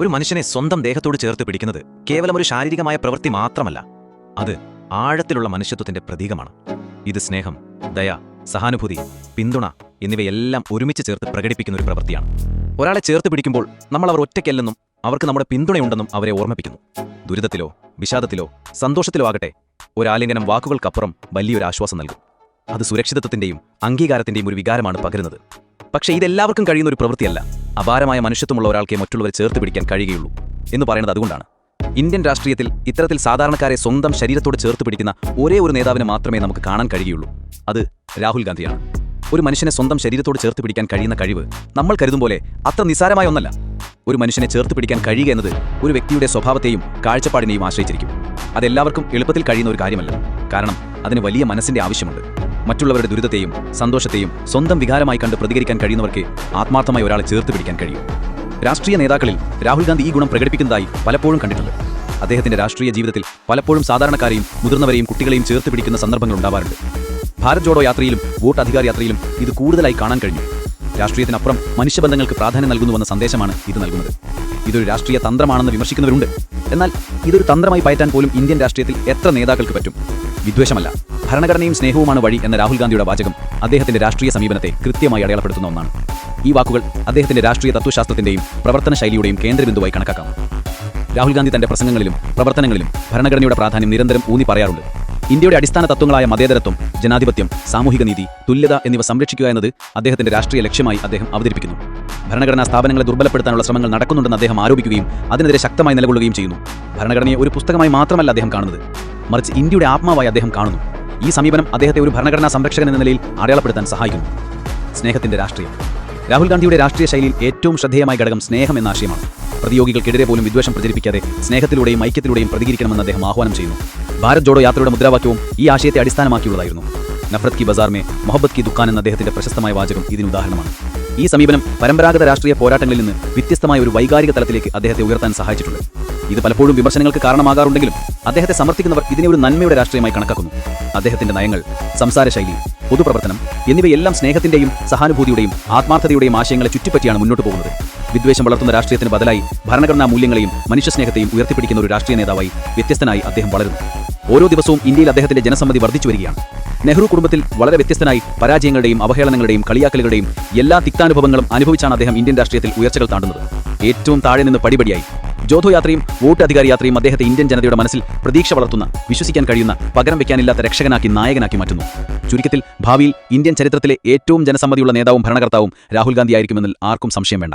ഒരു മനുഷ്യനെ സ്വന്തം ദേഹത്തോട് ചേർത്ത് പിടിക്കുന്നത് കേവലം ഒരു ശാരീരികമായ പ്രവൃത്തി മാത്രമല്ല. അത് ആഴത്തിലുള്ള മനുഷ്യത്വത്തിന്റെ പ്രതീകമാണ്. ഇത് സ്നേഹം ദയ സഹാനുഭൂതി പിന്തുണ എന്നിവയെല്ലാം ഒരുമിച്ച് ചേർത്ത് പ്രകടിപ്പിക്കുന്ന ഒരു പ്രവൃത്തിയാണ്. ഒരാളെ ചേർത്ത് പിടിക്കുമ്പോൾ നമ്മൾ അവർ ഒറ്റയ്ക്കല്ലെന്നും അവർക്ക് നമ്മുടെ പിന്തുണയുണ്ടെന്നും അവരെ ഓർമ്മിപ്പിക്കുന്നു. ദുരിതത്തിലോ വിഷാദത്തിലോ സന്തോഷത്തിലോ ആകട്ടെ ഒരാലിംഗനം വാക്കുകൾക്കപ്പുറം വലിയൊരു ആശ്വാസം നൽകും. അത് സുരക്ഷിതത്വത്തിന്റെയും അംഗീകാരത്തിന്റെയും ഒരു വികാരമാണ് പകരുന്നത്. പക്ഷേ ഇതെല്ലാവർക്കും കഴിയുന്ന ഒരു പ്രവൃത്തിയല്ല. അപാരമായ മനുഷ്യത്വമുള്ള ഒരാൾക്കേ മറ്റുള്ളവരെ ചേർത്ത് പിടിക്കാൻ കഴിയുകയുള്ളൂ എന്ന് പറയുന്നത് അതുകൊണ്ടാണ്. ഇന്ത്യൻ രാഷ്ട്രീയത്തിൽ ഇത്തരത്തിൽ സാധാരണക്കാരെ സ്വന്തം ശരീരത്തോട് ചേർത്ത് പിടിക്കുന്ന ഒരേ ഒരു നേതാവിനെ മാത്രമേ നമുക്ക് കാണാൻ കഴിയുള്ളൂ അത് രാഹുൽ ഗാന്ധിയാണ്. ഒരു മനുഷ്യനെ സ്വന്തം ശരീരത്തോട് ചേർത്ത് പിടിക്കാൻ കഴിയുന്ന കഴിവ് നമ്മൾ കരുതും പോലെ അത്ര നിസ്സാരമായ ഒന്നല്ല. ഒരു മനുഷ്യനെ ചേർത്ത് പിടിക്കാൻ കഴിയുക എന്നത് ഒരു വ്യക്തിയുടെ സ്വഭാവത്തെയും കാഴ്ചപ്പാടിനെയും ആശ്രയിച്ചിരിക്കും. അതെല്ലാവർക്കും എളുപ്പത്തിൽ കഴിയുന്ന ഒരു കാര്യമല്ല. കാരണം അതിന് വലിയ മനസ്സിന്റെ ആവശ്യമുണ്ട്. മറ്റുള്ളവരുടെ ദുരിതത്തെയും സന്തോഷത്തെയും സ്വന്തം വികാരമായി കണ്ട് പ്രതികരിക്കാൻ കഴിയുന്നവർക്ക് ആത്മാർത്ഥമായി ഒരാളെ ചേർത്ത് പിടിക്കാൻ കഴിയും. രാഷ്ട്രീയ നേതാക്കളിൽ രാഹുൽ ഗാന്ധി ഈ ഗുണം പ്രകടിപ്പിക്കുന്നതായി പലപ്പോഴും കണ്ടിട്ടുണ്ട്. അദ്ദേഹത്തിന്റെ രാഷ്ട്രീയ ജീവിതത്തിൽ പലപ്പോഴും സാധാരണക്കാരെയും മുതിർന്നവരെയും കുട്ടികളെയും ചേർത്ത് പിടിക്കുന്ന സന്ദർഭങ്ങൾ ഉണ്ടാവാറുണ്ട്. ഭാരത് ജോഡോ യാത്രയിലും വോട്ട് അധികാര യാത്രയിലും ഇത് കൂടുതലായി കാണാൻ കഴിഞ്ഞു. രാഷ്ട്രീയത്തിനപ്പുറം മനുഷ്യബന്ധങ്ങൾക്ക് പ്രാധാന്യം നൽകുന്നുവെന്ന സന്ദേശമാണ് ഇത് നൽകുന്നത്. ഇതൊരു രാഷ്ട്രീയ തന്ത്രമാണെന്ന് വിമർശിക്കുന്നവരുണ്ട്. എന്നാൽ ഇതൊരു തന്ത്രമായി പയറ്റാൻ പോലും ഇന്ത്യൻ രാഷ്ട്രീയത്തിൽ എത്ര നേതാക്കൾക്ക് പറ്റും? വിദ്വേഷമല്ല. ഭരണഘടനയും സ്നേഹവുമാണ് വഴി എന്ന രാഹുൽ ഗാന്ധിയുടെ വാചകം അദ്ദേഹത്തിന്റെ രാഷ്ട്രീയ സമീപനത്തെ കൃത്യമായി അടയാളപ്പെടുത്തുന്ന ഒന്നാണ്. ഈ വാക്കുകൾ അദ്ദേഹത്തിന്റെ രാഷ്ട്രീയ തത്വശാസ്ത്രത്തിന്റെയും പ്രവർത്തന ശൈലിയുടെയും കേന്ദ്രബിന്ദുവായി കണക്കാക്കാം. രാഹുൽ ഗാന്ധി തന്റെ പ്രസംഗങ്ങളിലും പ്രവർത്തനങ്ങളിലും ഭരണഘടനയുടെ പ്രാധാന്യം നിരന്തരം ഊന്നി പറയാറുണ്ട്. ഇന്ത്യയുടെ അടിസ്ഥാന തത്വങ്ങളായ മതേതരത്വം ജനാധിപത്യം സാമൂഹിക നീതി തുല്യത എന്നിവ സംരക്ഷിക്കുക എന്നത് അദ്ദേഹത്തിന്റെ രാഷ്ട്രീയ ലക്ഷ്യമായി അദ്ദേഹം അവതരിപ്പിക്കുന്നു. ഭരണഘടനാ സ്ഥാപനങ്ങളെ ദുർബലപ്പെടുത്താനുള്ള ശ്രമങ്ങൾ നടക്കുന്നുണ്ടെന്ന് അദ്ദേഹം ആരോപിക്കുകയും അതിനെതിരെ ശക്തമായി നിലകൊള്ളുകയും ചെയ്യുന്നു. ഭരണഘടനയെ ഒരു പുസ്തകമായി മാത്രമല്ല അദ്ദേഹം കാണുന്നത്. മറിച്ച് ഇന്ത്യയുടെ ആത്മാവായി അദ്ദേഹം കാണുന്നു. ഈ സമീപനം അദ്ദേഹത്തെ ഒരു ഭരണഘടനാ സംരക്ഷകൻ എന്ന നിലയിൽ അടയാളപ്പെടുത്താൻ സഹായിക്കുന്നു. സ്നേഹത്തിന്റെ രാഷ്ട്രീയം. രാഹുൽ ഗാന്ധിയുടെ രാഷ്ട്രീയ ശൈലിയിൽ ഏറ്റവും ശ്രദ്ധേയമായ ഘടകം സ്നേഹം എന്ന ആശയമാണ്. പ്രതിയോഗികൾക്കെതിരെ പോലും വിദ്വേഷം പ്രചരിപ്പിക്കാതെ സ്നേഹത്തിലൂടെയും ഐക്യത്തിലൂടെയും പ്രതികരിക്കണമെന്ന് അദ്ദേഹം ആഹ്വാനം ചെയ്യുന്നു. ഭാരത് ജോഡോ യാത്രയുടെ മുദ്രാവാക്യവും ഈ ആശയത്തെ അടിസ്ഥാനമാക്കിയുള്ളതായിരുന്നു. നഫ്രത് കി ബസാർ മേ മൊഹബത് കി ദുഖാൻ എന്ന അദ്ദേഹത്തിന്റെ പ്രശസ്തമായ വാചകം ഇതിന് ഉദാഹരണമാണ് ഈ സമീപനം പരമ്പരാഗത രാഷ്ട്രീയ പോരാട്ടങ്ങളിൽ നിന്ന് വ്യത്യസ്തമായ ഒരു വൈകാരിക തലത്തിലേക്ക് അദ്ദേഹത്തെ ഉയർത്താൻ സഹായിച്ചിട്ടുണ്ട്. ഇത് പലപ്പോഴും വിമർശനങ്ങൾക്ക് കാരണമാകാറുണ്ടെങ്കിലും അദ്ദേഹത്തെ സമർത്ഥിക്കുന്നവർ ഇതിനെ ഒരു നന്മയുടെ രാഷ്ട്രീയമായി കണക്കാക്കുന്നു. അദ്ദേഹത്തിന്റെ നയങ്ങൾ സംസാരശൈലി പൊതുപ്രവർത്തനം എന്നിവയെല്ലാം സ്നേഹത്തിന്റെയും സഹാനുഭൂതിയുടെയും ആത്മാർത്ഥതയുടെയും ആശയങ്ങളെ ചുറ്റിപ്പറ്റിയാണ് മുന്നോട്ട് പോകുന്നത്. വിദ്വേഷം വളർത്തുന്ന രാഷ്ട്രീയത്തിന് ബദലായി ഭരണഘടനാ മൂല്യങ്ങളെയും മനുഷ്യസ്നേഹത്തെയും ഉയർത്തിപ്പിടിക്കുന്ന ഒരു രാഷ്ട്രീയ നേതാവായി വ്യത്യസ്തനായി അദ്ദേഹം വളരുന്നു. ഓരോ ദിവസവും ഇന്ത്യയിൽ അദ്ദേഹത്തിന്റെ ജനസമ്മതി വർദ്ധിച്ചു വരികയാണ്. നെഹ്റു കുടുംബത്തിൽ വളരെ വ്യത്യസ്തനായി പരാജയങ്ങളുടെയും അവഹേളനങ്ങളുടെയും കളിയാക്കലുകളുടെയും എല്ലാ തിക്താനുഭവങ്ങളും അനുഭവിച്ചാണ് അദ്ദേഹം ഇന്ത്യൻ രാഷ്ട്രീയത്തിൽ ഉയർച്ചകൾ താണ്ടുന്നത്. ഏറ്റവും താഴെ നിന്ന് പടിപടിയായി. ജോധോ യാത്രയും വോട്ട് അധികാര യാത്രയും അദ്ദേഹത്തെ ഇന്ത്യൻ ജനതയുടെ മനസ്സിൽ പ്രതീക്ഷ വളർത്തുന്ന വിശ്വസിക്കാൻ കഴിയുന്ന പകരം വെക്കാനില്ലാത്ത രക്ഷകനാക്കി നായകനാക്കി മാറ്റുന്നു. ചുരുക്കത്തിൽ ഭാവിയിൽ ഇന്ത്യൻ ചരിത്രത്തിലെ ഏറ്റവും ജനസമ്മതിയുള്ള നേതാവും ഭരണകർത്താവും രാഹുൽ ഗാന്ധി ആയിരിക്കുമെന്നിൽ ആർക്കും സംശയം വേണ്ട.